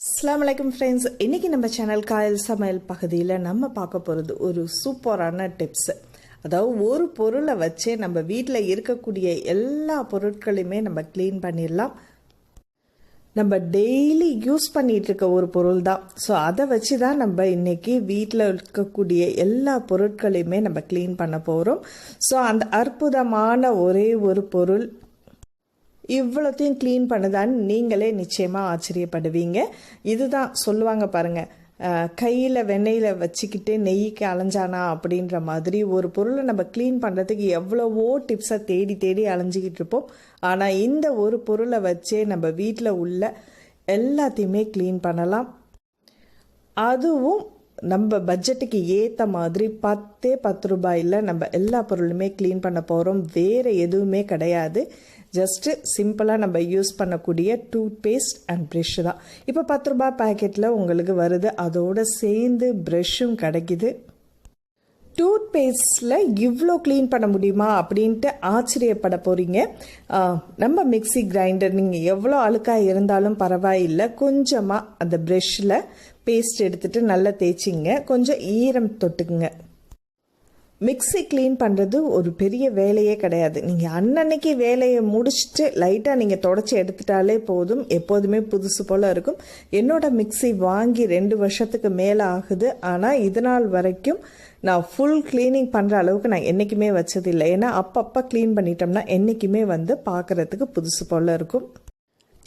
அஸ்லாம் வலைக்கம் ஃப்ரெண்ட்ஸ் இன்றைக்கி நம்ம சேனல் காயல் சமையல் பகுதியில் நம்ம பார்க்க போகிறது ஒரு சூப்பரான டிப்ஸ் அதாவது ஒரு பொருளை வச்சே நம்ம வீட்டில் இருக்கக்கூடிய எல்லா பொருட்களையுமே நம்ம க்ளீன் பண்ணிடலாம். நம்ம டெய்லி யூஸ் பண்ணிகிட்டு இருக்க ஒரு பொருள் தான். ஸோ அதை வச்சு தான் நம்ம இன்றைக்கி வீட்டில் இருக்கக்கூடிய எல்லா பொருட்களையுமே நம்ம க்ளீன் பண்ண போகிறோம் ஸோ அந்த அற்புதமான ஒரே ஒரு பொருள் இவ்வளோத்தையும் க்ளீன் பண்ணுதான்னு நீங்களே நிச்சயமாக ஆச்சரியப்படுவீங்க. இதுதான் சொல்லுவாங்க பாருங்கள் கையில் வெண்ணெயில் வச்சுக்கிட்டு நெய்க்கு அலைஞ்சானா அப்படின்ற மாதிரி ஒரு பொருளை நம்ம க்ளீன் பண்ணுறதுக்கு எவ்வளவோ டிப்ஸை தேடி தேடி அலைஞ்சிக்கிட்டு இருப்போம். ஆனால் இந்த ஒரு பொருளை வச்சே நம்ம வீட்டில் உள்ள எல்லாத்தையுமே க்ளீன் பண்ணலாம். அதுவும் நம்ம பட்ஜெட்டுக்கு ஏற்ற மாதிரி பத்தே பத்து ரூபாயில் நம்ம எல்லா பொருளுமே க்ளீன் பண்ண போகிறோம் வேறு எதுவுமே கிடையாது. ஜஸ்ட்டு சிம்பிளாக நம்ம யூஸ் பண்ணக்கூடிய டூத் பேஸ்ட் அண்ட் ப்ரெஷ் தான். இப்போ பத்து ரூபாய் பேக்கெட்டில் உங்களுக்கு வருது. அதோடு சேர்ந்து ப்ரெஷ்ஷும் கிடைக்குது. டூத் பேஸ்டில் இவ்வளோ க்ளீன் பண்ண முடியுமா அப்படின்ட்டு ஆச்சரியப்பட போகிறீங்க நம்ம மிக்சி கிரைண்டர் நீங்கள் எவ்வளோ அழுக்காக இருந்தாலும் பரவாயில்லை. கொஞ்சமாக அந்த ப்ரெஷ்ஷில் பேஸ்ட் எடுத்துகிட்டு நல்லா தேய்ச்சிங்க. கொஞ்சம் ஈரம் தொட்டுக்குங்க. மிக்சி க்ளீன் பண்ணுறது ஒரு பெரிய வேலையே கிடையாது. நீங்கள் அன்னன்னைக்கு வேலையை முடிச்சுட்டு லைட்டாக நீங்கள் தொடச்சி எடுத்துட்டாலே போதும். எப்போதுமே புதுசு போல் இருக்கும். என்னோட மிக்சி வாங்கி ரெண்டு வருஷத்துக்கு மேலே ஆகுது. ஆனால் இது நாள் வரைக்கும் நான் ஃபுல் க்ளீனிங் பண்ணுற அளவுக்கு நான் என்றைக்குமே வச்சதில்லை. ஏன்னா அப்பப்போ க்ளீன் பண்ணிட்டோம்னா என்றைக்குமே வந்து பார்க்குறதுக்கு புதுசு போல் இருக்கும்.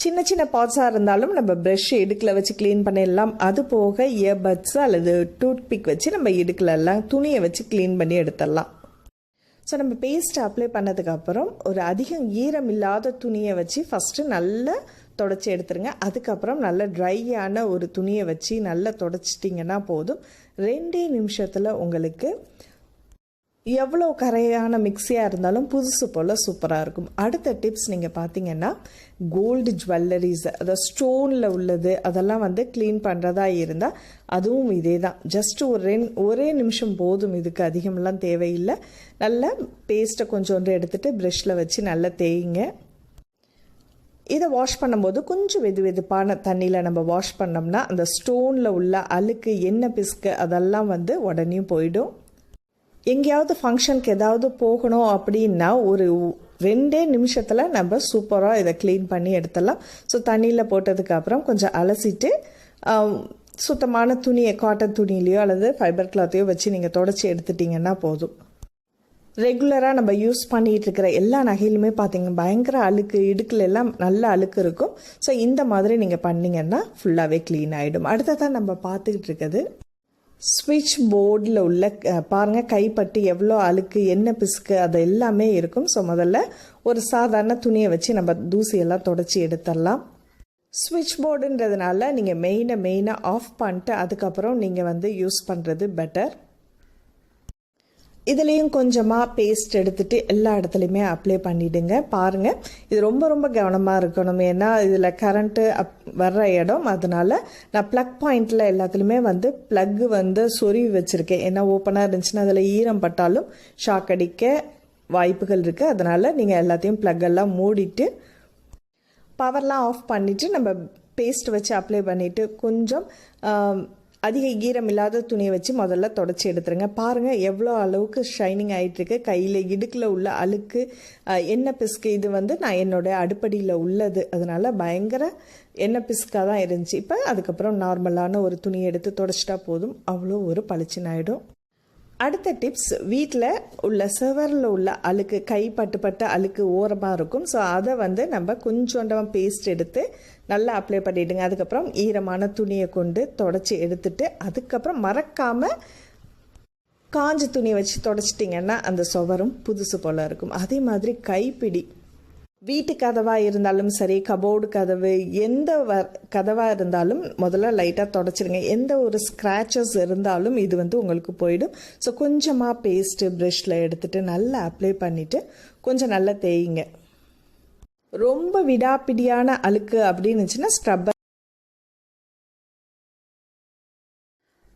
சின்ன சின்ன பாட்ஸாக இருந்தாலும் நம்ம ப்ரஷ் இடுக்கில் வச்சு க்ளீன் பண்ணிடலாம். அது போக இயர்பட்ஸ் அல்லது டூத்பிக் வச்சு நம்ம இடுக்கிலெல்லாம் துணியை வச்சு க்ளீன் பண்ணி எடுத்துடலாம். ஸோ நம்ம பேஸ்ட் அப்ளை பண்ணதுக்கப்புறம் ஒரு அதிகம் ஈரம் இல்லாத துணியை வச்சு ஃபஸ்ட்டு நல்லா தொடச்சி எடுத்துருங்க. அதுக்கப்புறம் நல்ல ட்ரையான ஒரு துணியை வச்சு நல்லா தொடச்சிட்டிங்கன்னா போதும். ரெண்டே நிமிஷத்தில் உங்களுக்கு எவ்வளோ கரையான மிக்சியாக இருந்தாலும் புதுசு போல் சூப்பராக இருக்கும். அடுத்த டிப்ஸ் நீங்கள் பார்த்தீங்கன்னா கோல்டு ஜுவல்லரிஸ் அதாவது ஸ்டோனில் உள்ளது அதெல்லாம் வந்து க்ளீன் பண்ணுறதா இருந்தால் அதுவும் இதே தான் ஜஸ்ட் ஒரு ரெண் ஒரே நிமிஷம் போதும் இதுக்கு அதிகமெல்லாம் தேவையில்லை. நல்லா பேஸ்ட்டை கொஞ்சோண்டு எடுத்துகிட்டு ப்ரெஷ்ஷில் வச்சு நல்லா தேய்ங்க. இதை வாஷ் பண்ணும்போது கொஞ்சம் வெது வெதுப்பான தண்ணியில் நம்ம வாஷ் பண்ணோம்னா அந்த ஸ்டோனில் உள்ள அழுக்கு எண்ணெய் பிஸ்கு அதெல்லாம் வந்து உடனே போயிடும். எங்கேயாவது ஃபங்க்ஷனுக்கு ஏதாவது போகணும் அப்படின்னா ஒரு ரெண்டே நிமிஷத்தில் நம்ம சூப்பராக இதை க்ளீன் பண்ணி எடுத்துடலாம். ஸோ தண்ணியில் போட்டதுக்கப்புறம் கொஞ்சம் அலசிட்டு சுத்தமான துணியை காட்டன் துணியிலையோ அல்லது ஃபைபர் கிளாத்தையோ வச்சு நீங்கள் தொடச்சி எடுத்துட்டிங்கன்னா போதும். ரெகுலராக நம்ம யூஸ் பண்ணிகிட்டு இருக்கிற எல்லா நகையிலுமே பார்த்தீங்க பயங்கர அழுக்கு இடுக்கில் எல்லாம் நல்ல அழுக்கு இருக்கும். ஸோ இந்த மாதிரி நீங்கள் பண்ணிங்கன்னா ஃபுல்லாகவே க்ளீன் ஆகிடும் அடுத்ததான் நம்ம பார்த்துக்கிட்டு இருக்கிறது ஸ்விட்ச் போர்டில் உள்ள பாருங்கள் கைப்பட்டு எவ்வளோ அழுக்கு என்ன பிசுக்கு அது எல்லாமே இருக்கும். ஸோ முதல்ல ஒரு சாதாரண துணியை வச்சு நம்ம தூசியெல்லாம் தொடச்சி எடுத்துடலாம். ஸ்விட்ச் போர்டுன்றதுனால நீங்கள் மெயினை மெயினாக ஆஃப் பண்ணிட்டு அதுக்கப்புறம் நீங்கள் வந்து யூஸ் பண்ணுறது பெட்டர் இதுலேயும் கொஞ்சமாக பேஸ்ட் எடுத்துகிட்டு எல்லா இடத்துலையுமே அப்ளை பண்ணிவிடுங்க பாருங்கள் இது ரொம்ப ரொம்ப கவனமாக இருக்கணும். ஏன்னா இதில் கரண்ட்டு அப் வர்ற இடம் அதனால் நான் ப்ளக் பாயிண்டில் எல்லாத்துலேயுமே வந்து ப்ளக்கு வந்து சொருவி வச்சுருக்கேன். ஏன்னா ஓப்பனாக இருந்துச்சுன்னா அதில் ஈரம் பட்டாலும் ஷாக் அடிக்க வாய்ப்புகள் இருக்குது அதனால் நீங்கள் எல்லாத்தையும் ப்ளக்கெல்லாம் மூடிட்டு பவர்லாம் ஆஃப் பண்ணிவிட்டு நம்ம பேஸ்ட் வச்சு அப்ளை பண்ணிவிட்டு கொஞ்சம் அதிக ஈரம் இல்லாத துணியை வச்சு முதல்ல தொடச்சி எடுத்துருங்க. பாருங்கள் எவ்வளோ அளவுக்கு ஷைனிங் ஆகிட்டுருக்கு கையில் இடுக்கில் உள்ள அழுக்கு எண்ணெய் பிஸ்கு இது வந்து நான் என்னோடய அடுப்படியில் உள்ளது. அதனால் பயங்கர எண்ணெய் பிஸ்காக தான் இருந்துச்சு. இப்போ அதுக்கப்புறம் நார்மலான ஒரு துணியை எடுத்து தொடச்சிட்டா போதும். அவ்வளோ ஒரு பளிச்சுன்னு ஆகிடும் அடுத்த டிப்ஸ் வீட்டில் உள்ள சிவரில் உள்ள அழுக்கு கை பட்டுப்பட்ட அழுக்கு ஓரமாக இருக்கும். ஸோ அதை வந்து நம்ம கொஞ்சோண்டமாக பேஸ்ட் எடுத்து நல்லா அப்ளை பண்ணிவிடுங்க அதுக்கப்புறம் ஈரமான துணியை கொண்டு தொடச்சி எடுத்துட்டு அதுக்கப்புறம் மறக்காமல் காஞ்ச துணியை வச்சு தொடச்சிட்டிங்கன்னா அந்த சுவரும் புதுசு போல் இருக்கும். அதே மாதிரி கைப்பிடி வீட்டு கதவாக இருந்தாலும் சரி கபோர்டு கதவு எந்த வ கதவாக இருந்தாலும் முதல்ல லைட்டாக தொடச்சிடுங்க எந்த ஒரு ஸ்க்ராச்சஸ் இருந்தாலும் இது வந்து உங்களுக்கு போயிடும். ஸோ கொஞ்சமாக பேஸ்ட்டு ப்ரெஷ்ஷில் எடுத்துகிட்டு நல்லா அப்ளை பண்ணிவிட்டு கொஞ்சம் நல்லா தேயுங்க. ரொம்ப விடாப்பிடியான அழுக்கு அப்படின்னு இருந்துச்சுன்னா ஸ்க்ரப்பர்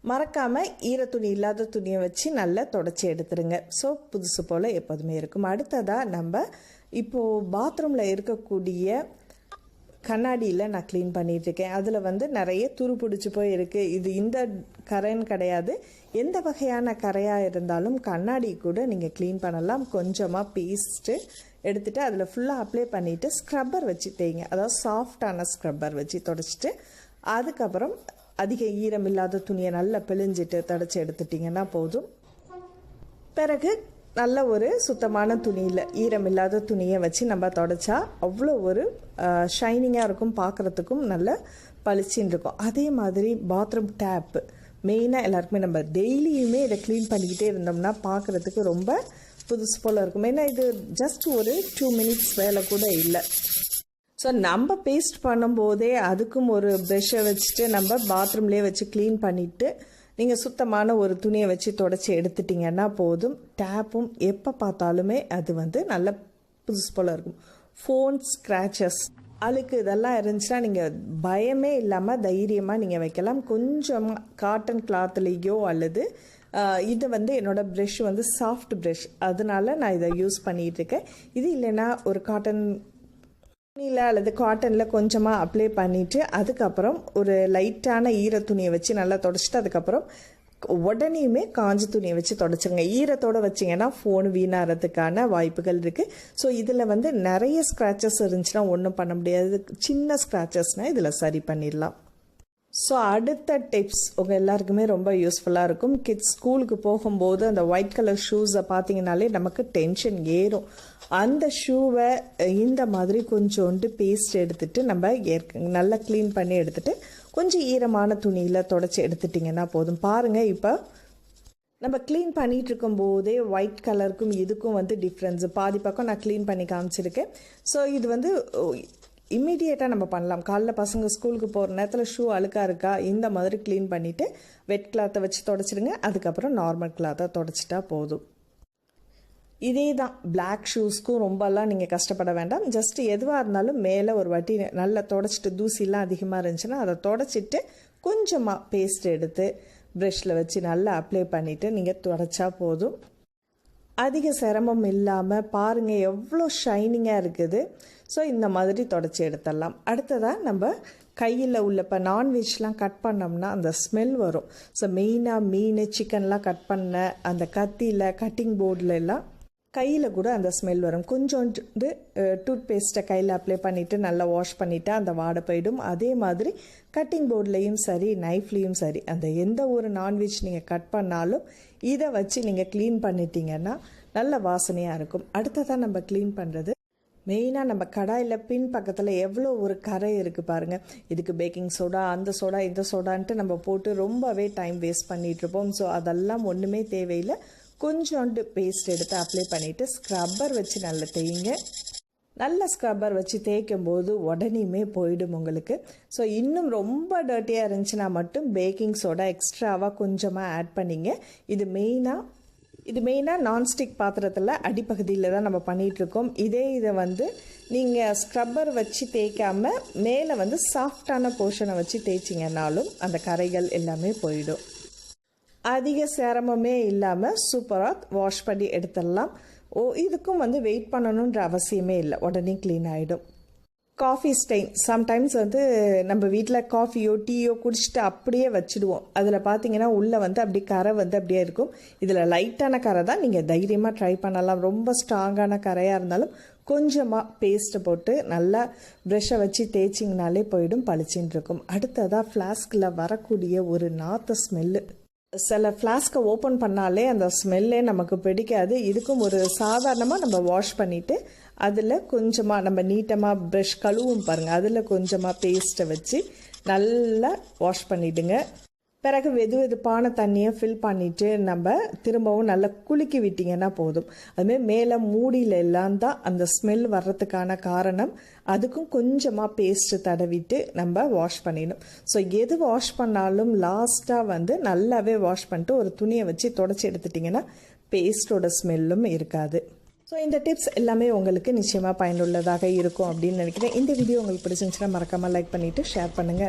மறக்காமல் ஈரத்துணி இல்லாத துணியை வச்சு நல்லா தொடச்சி எடுத்துருங்க. ஸோ புதுசு போல் எப்போதுமே இருக்கும். அடுத்ததாக நம்ம இப்போது பாத்ரூமில் இருக்கக்கூடிய கண்ணாடியில் நான் க்ளீன் பண்ணிகிட்ருக்கேன் அதில் வந்து நிறைய துரு பிடிச்சி போய் இருக்குது இது இந்த கரைன்னு கிடையாது. எந்த வகையான கரையாக இருந்தாலும் கண்ணாடி கூட நீங்கள் க்ளீன் பண்ணலாம். கொஞ்சமாக பேஸ்ட்டு எடுத்துகிட்டு அதில் ஃபுல்லாக அப்ளை பண்ணிவிட்டு ஸ்க்ரப்பர் வச்சு தேய்ங்க. அதாவது சாஃப்டான ஸ்க்ரப்பர் வச்சு தொடச்சிட்டு அதுக்கப்புறம் அதிக ஈரம் இல்லாத துணியை நல்லா பிழிஞ்சிட்டு தடைச்சி எடுத்துட்டிங்கன்னா போதும். பிறகு நல்ல ஒரு சுத்தமான துணியில் ஈரம் இல்லாத துணியை வச்சு நம்ம தொடச்சா அவ்வளோ ஒரு ஷைனிங்காக இருக்கும் பார்க்குறதுக்கும் நல்ல பளிச்சின்னு இருக்கும். அதே மாதிரி பாத்ரூம் டேப்பு மெயினாக எல்லாருக்குமே நம்ம டெய்லியுமே இதை க்ளீன் பண்ணிக்கிட்டே இருந்தோம்னா பார்க்குறதுக்கு ரொம்ப புதுசு போல் இருக்கும். ஏன்னா இது ஜஸ்ட் ஒரு டூ மினிட்ஸ் வேலை கூட இல்லை. ஸோ நம்ம பேஸ்ட் பண்ணும்போதே அதுக்கும் ஒரு ப்ரெஷ்ஷை வச்சுட்டு நம்ம பாத்ரூம்லேயே வச்சு க்ளீன் பண்ணிவிட்டு நீங்கள் சுத்தமான ஒரு துணியை வச்சு தொடச்சி எடுத்துட்டிங்கன்னா போதும். டேப்பும் எப்போ பார்த்தாலுமே அது வந்து நல்ல புதுசு போல் இருக்கும். ஃபோன் ஸ்க்ராச்சஸ் அழுக்கு இதெல்லாம் இருந்துச்சுன்னா நீங்கள் பயமே இல்லாமல் தைரியமாக நீங்கள் வைக்கலாம். கொஞ்சமாக காட்டன் கிளாத்லேயோ அல்லது இது வந்து என்னோடய ப்ரெஷ் வந்து சாஃப்ட் ப்ரெஷ் அதனால நான் இதை யூஸ் பண்ணிகிட்டு இருக்கேன். இது இல்லைன்னா ஒரு காட்டன் துணியில் அல்லது காட்டனில் கொஞ்சமாக அப்ளை பண்ணிவிட்டு அதுக்கப்புறம் ஒரு லைட்டான ஈர துணியை வச்சு நல்லா தொடச்சிட்டு அதுக்கப்புறம் உடனேயுமே காஞ்ச துணியை வச்சு தொடச்சிங்க ஈரத்தோடு வச்சிங்கன்னா ஃபோன் வீணாகிறதுக்கான வாய்ப்புகள் இருக்குது ஸோ இதில் வந்து நிறைய ஸ்க்ராச்சஸ் இருந்துச்சுன்னா ஒன்றும் பண்ண முடியாது. சின்ன ஸ்க்ராச்சஸ்னால் இதில் சரி பண்ணிடலாம். ஸோ அடுத்த டிப்ஸ் உங்கள் எல்லாருக்குமே ரொம்ப யூஸ்ஃபுல்லாக இருக்கும். கிட்ஸ் ஸ்கூலுக்கு போகும்போது அந்த ஒயிட் கலர் ஷூஸை பார்த்தீங்கனாலே நமக்கு டென்ஷன் ஏறும். அந்த ஷூவை இந்த மாதிரி கொஞ்சோண்டு பேஸ்ட் எடுத்துட்டு நம்ம ஏற்க நல்லா க்ளீன் பண்ணி எடுத்துகிட்டு கொஞ்சம் ஈரமான துணியில் தொடச்சி எடுத்துட்டிங்கன்னா போதும். பாருங்கள் இப்போ நம்ம க்ளீன் பண்ணிகிட்டு இருக்கும்போதே ஒயிட் கலருக்கும் இதுக்கும் வந்து டிஃப்ரென்ஸு பாதி பக்கம் நான் க்ளீன் பண்ணி காமிச்சிருக்கேன். ஸோ இது வந்து இம்மிடியேட்டாக நம்ம பண்ணலாம். காலைல பசங்க ஸ்கூலுக்கு போகிற நேரத்தில் ஷூ அழுக்காக இருக்கா இந்த மாதிரி க்ளீன் பண்ணிவிட்டு வெட் கிளாத்தை வச்சு தொடச்சிடுங்க. அதுக்கப்புறம் நார்மல் கிளாத்தை தொடச்சிட்டா போதும். இதே தான் பிளாக் ஷூஸ்க்கும் ரொம்பலாம் நீங்கள் கஷ்டப்பட வேண்டாம். ஜஸ்ட் எதுவாக இருந்தாலும் மேலே ஒரு வாட்டி நல்லா தொடச்சிட்டு தூசிலாம் அதிகமாக இருந்துச்சுன்னா அதை தொடச்சிட்டு கொஞ்சமாக பேஸ்ட் எடுத்து ப்ரெஷ்ஷில் வச்சு நல்லா அப்ளை பண்ணிவிட்டு நீங்கள் தொடச்சா போதும். அதிக சிரமம் இல்லாமல் பாருங்கள் எவ்வளோ ஷைனிங்காக இருக்குது. ஸோ இந்த மாதிரி தொடச்சி எடுத்துடலாம். அடுத்ததாக நம்ம கையில் உள்ள இப்போ நான்வெஜ்லாம் கட் பண்ணோம்னா அந்த ஸ்மெல் வரும். ஸோ மெயினாக மீன் சிக்கன்லாம் கட் பண்ண அந்த கத்தியில் கட்டிங் போர்டில் எல்லாம் கையில் கூட அந்த ஸ்மெல் வரும். கொஞ்சோண்டு டூத் பேஸ்ட்டை கையில் அப்ளை பண்ணிவிட்டு நல்லா வாஷ் பண்ணிவிட்டு அந்த வாடை போயிடும். அதே மாதிரி கட்டிங் போர்ட்லேயும் சரி நைஃப்லேயும் சரி அந்த எந்த ஒரு நான்வெஜ் நீங்கள் கட் பண்ணாலும் இதை வச்சு நீங்கள் க்ளீன் பண்ணிட்டீங்கன்னா நல்ல வாசனையாக இருக்கும். அடுத்ததான் நம்ம க்ளீன் பண்ணுறது மெயினாக நம்ம கடாயில் பின் பக்கத்தில் எவ்வளோ ஒரு கரை இருக்குது பாருங்கள் இதுக்கு பேக்கிங் சோடா அந்த சோடா இந்த சோடான்ட்டு நம்ம போட்டு ரொம்பவே டைம் வேஸ்ட் பண்ணிகிட்ருப்போம் ஸோ அதெல்லாம் ஒன்றுமே தேவையில்லை. கொஞ்சோண்டு பேஸ்ட் எடுத்து அப்ளை பண்ணிவிட்டு ஸ்க்ரப்பர் வச்சு நல்லா தேய்ங்க. நல்ல ஸ்க்ரப்பர் வச்சு தேய்க்கும் போது உடனேயுமே போயிடும் உங்களுக்கு. ஸோ இன்னும் ரொம்ப டர்ட்டியாக இருந்துச்சுன்னா மட்டும் பேக்கிங் சோடா எக்ஸ்ட்ராவாக கொஞ்சமாக ஆட் பண்ணிங்க. இது மெயினாக இது மெயினாக நான்ஸ்டிக் பாத்திரத்தில் அடிப்பகுதியில் தான் நம்ம பண்ணிகிட்ருக்கோம் இதே இதை வந்து நீங்கள் ஸ்க்ரப்பர் வச்சு தேய்க்காம மேலே வந்து சாஃப்டான போர்ஷனை வச்சு தேய்ச்சிங்கனாலும் அந்த கரைகள் எல்லாமே போயிடும். அதிக சிரமமே இல்லாமல் சூப்பராக வாஷ் பண்ணி எடுத்துடலாம். ஓ இதுக்கும் வந்து வெயிட் பண்ணணுன்ற அவசியமே இல்லை. உடனே க்ளீன் ஆகிடும் காஃபி ஸ்டெயின் சம்டைம்ஸ் வந்து நம்ம வீட்டில் காஃபியோ டீயோ குடிச்சிட்டு அப்படியே வச்சுடுவோம். அதில் பார்த்தீங்கன்னா உள்ளே வந்து அப்படி கரை வந்து அப்படியே இருக்கும். இதில் லைட்டான கரை தான் நீங்கள் தைரியமாக ட்ரை பண்ணலாம். ரொம்ப ஸ்ட்ராங்கான கரையாக இருந்தாலும் கொஞ்சமாக பேஸ்ட்டை போட்டு நல்லா ப்ரெஷ்ஷை வச்சு தேய்ச்சிங்கனாலே போயிடும் பளிச்சின்னு இருக்கும். அடுத்ததாக ஃப்ளாஸ்கில் வரக்கூடிய ஒரு நாத்த ஸ்மெல்லு சில ஃப்ளாஸ்க்கை ஓப்பன் பண்ணாலே அந்த ஸ்மெல்லே நமக்கு பிடிக்காது. இதுக்கும் ஒரு சாதாரணமாக நம்ம வாஷ் பண்ணிவிட்டு அதில் கொஞ்சமாக நம்ம நீட்டமாக ப்ரஷ் கழுவும் பாருங்கள் அதில் கொஞ்சமாக பேஸ்ட்டை வச்சு நல்லா வாஷ் பண்ணிவிடுங்க பிறகு வெது வெதுப்பான தண்ணியை ஃபில் பண்ணிவிட்டு நம்ம திரும்பவும் நல்லா குலுக்கி விட்டிங்கன்னா போதும். அதுமாதிரி மேலே மூடியில் எல்லாம் தான் அந்த ஸ்மெல் வர்றதுக்கான காரணம். அதுக்கும் கொஞ்சமாக பேஸ்ட்டு தடவிட்டு நம்ம வாஷ் பண்ணிடணும். ஸோ எது வாஷ் பண்ணாலும் லாஸ்ட்டாக வந்து நல்லாவே வாஷ் பண்ணிட்டு ஒரு துணியை வச்சு தொடச்சி எடுத்துட்டிங்கன்னா பேஸ்ட்டோட ஸ்மெல்லும் இருக்காது. ஸோ இந்த டிப்ஸ் எல்லாமே உங்களுக்கு நிச்சயமாக பயனுள்ளதாக இருக்கும் அப்படின்னு நினைக்கிறேன். இந்த வீடியோ உங்களுக்கு பிடிச்சிருந்துச்சுன்னா மறக்காமல் லைக் பண்ணிவிட்டு ஷேர் பண்ணுங்கள்